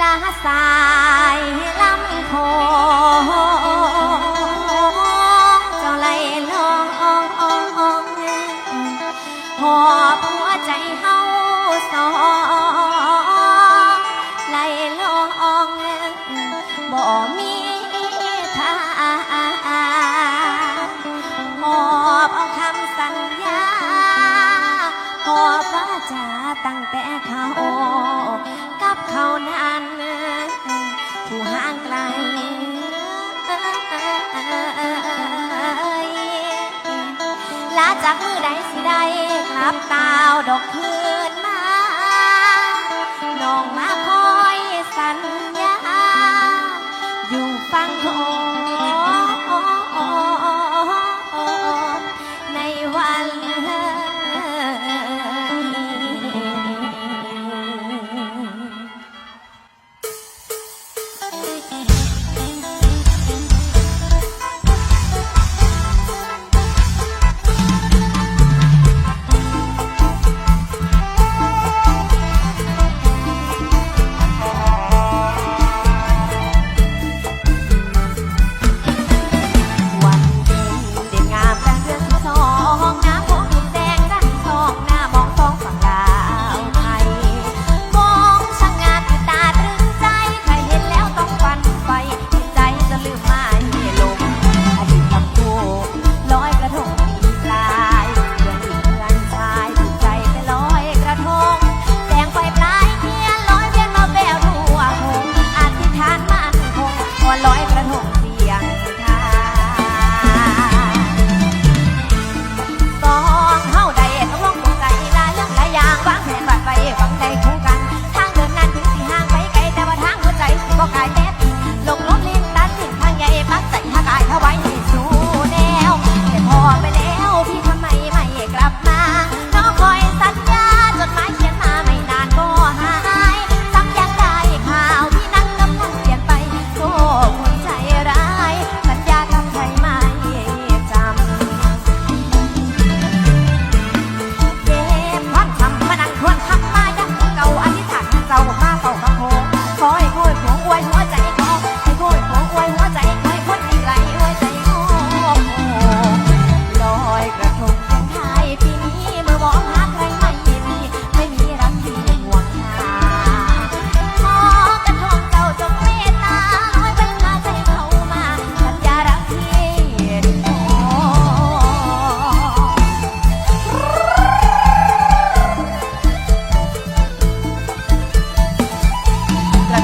ลาสายลำคอจงไหลลองหอบหัวใจเฮาสองไหลลองบ่มี จ้าตั้งแต่เขากับเขานั้นผู้ห่างไกลลาจากมือใดสิได้ครับตาวดอกเพื่อ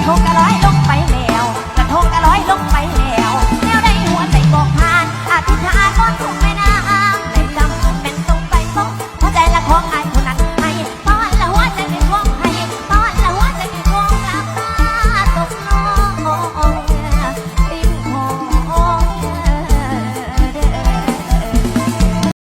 ทงกะร้อยลงไปแล้วกระทงกะร้อยลงไปแล้วแนวใดหัวใจบอกผ่านอธิษฐาก้นถูกแม่นาแต่จำเป็นตรงไปต้องหัวใจละของ